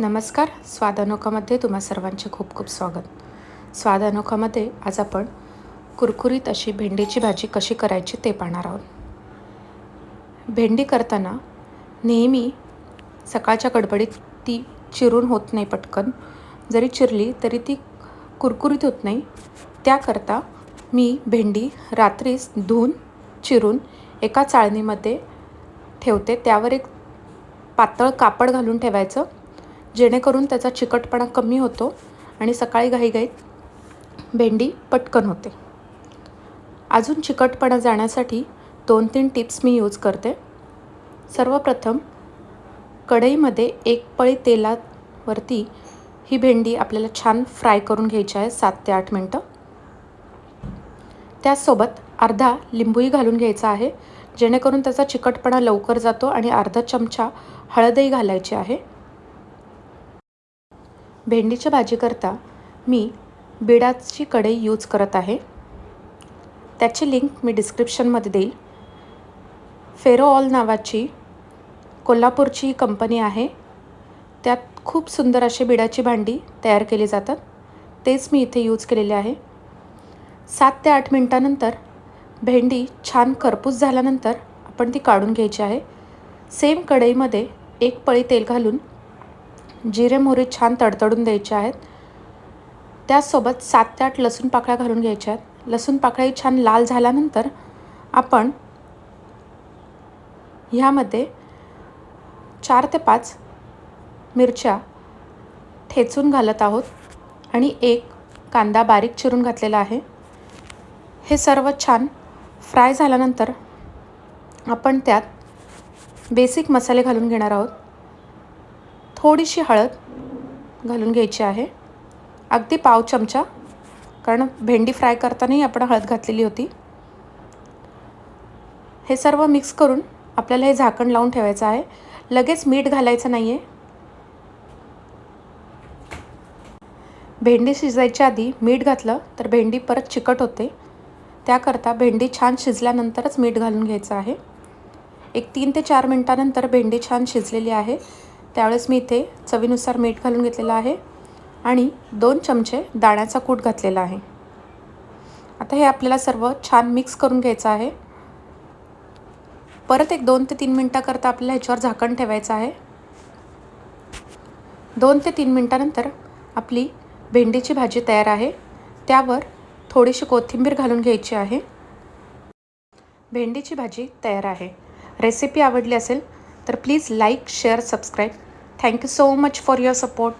नमस्कार. स्वादअनोखामध्ये तुम्हा सर्वांचे खूप खूप स्वागत. स्वादअनोखामध्ये आज आपण कुरकुरीत अशी भेंडीची भाजी कशी करायची ते पाहणार आहोत. भेंडी करताना नेहमी सकाळच्या गडबडीत ती चिरून होत नाही पटकन. जरी चिरली तरी ती कुरकुरीत होत नाही. त्याकरता मी भेंडी रात्रीच धुवून चिरून एका चाळणीमध्ये ठेवते. त्यावर एक पातळ कापड घालून ठेवायचं. जेणेकरून त्याचा चिकटपणा कमी होतो आणि सकाळी घाईघाईत भेंडी पटकन होते. अजून चिकटपणा जाण्यासाठी दोन तीन टिप्स मी यूज करते. सर्वप्रथम कढईमध्ये एक पळी तेलावरती ही भेंडी आपल्याला छान फ्राय करून घ्यायची आहे सात ते आठ मिनटं. त्याचसोबत अर्धा लिंबूही घालून घ्यायचा आहे जेणेकरून त्याचा चिकटपणा लवकर जातो आणि अर्धा चमचा हळदही घालायची आहे. भेंडीच्या भाजीकरता मी बिडाची कढई यूज करत आहे. त्याची लिंक मी डिस्क्रिप्शनमध्ये देईल. फेरोऑल नावाची कोल्हापूरची कंपनी आहे. त्यात खूप सुंदर अशी बिडाची भांडी तयार केली जातात. तेच मी इथे यूज केलेले आहे. सात ते आठ मिनटानंतर भेंडी छान खरपूस झाल्यानंतर आपण ती काढून घ्यायची आहे. सेम कढईमध्ये एक पळी तेल घालून जिरे मोहरी छान तडतडून द्यायचे आहेत. त्याचसोबत सात ते आठ लसूण पाकळ्या घालून घ्यायच्या आहेत. लसूण पाकळ्या छान लाल झाल्यानंतर आपण ह्यामध्ये चार ते पाच मिरच्या ठेचून घालत आहोत आणि एक कांदा बारीक चिरून घातलेला आहे. हे सर्व छान फ्राय झाल्यानंतर आपण त्यात बेसिक मसाले घालून घेणार आहोत. थोडीशी हळद घालून घ्यायची आहे. अगदी पाव चमचा. कारण भेंडी फ्राय करतानाही आपण हळद घातलेली होती. हे सर्व मिक्स करून आपल्याला हे झाकण लावून ठेवायचं आहे. लगेच मीठ घालायचं नाही आहे भेंडी शिजायच्या आधी मीठ घातलं तर भेंडी परत चिकट होते. त्याकरता भेंडी छान शिजल्यानंतरच मीठ घालून घ्यायचं आहे. एक तीन ते चार मिनटानंतर भेंडी छान शिजलेली आहे. त्यावेळेस मी इथे चवीनुसार मीठ घालून घेतलेलं आहे आणि दोन चमचे दाण्याचा कूट घातलेला आहे. आता हे आपल्याला सर्व छान मिक्स करून घ्यायचं आहे. परत एक दोन ते तीन मिनटाकरता आपल्याला ह्याच्यावर झाकण ठेवायचं आहे. दोन ते तीन मिनटानंतर आपली भेंडीची भाजी तयार आहे. त्यावर थोडीशी कोथिंबीर घालून घ्यायची आहे. भेंडीची भाजी तयार आहे. रेसिपी आवडली असेल तर please like share subscribe Thank you so much for your support.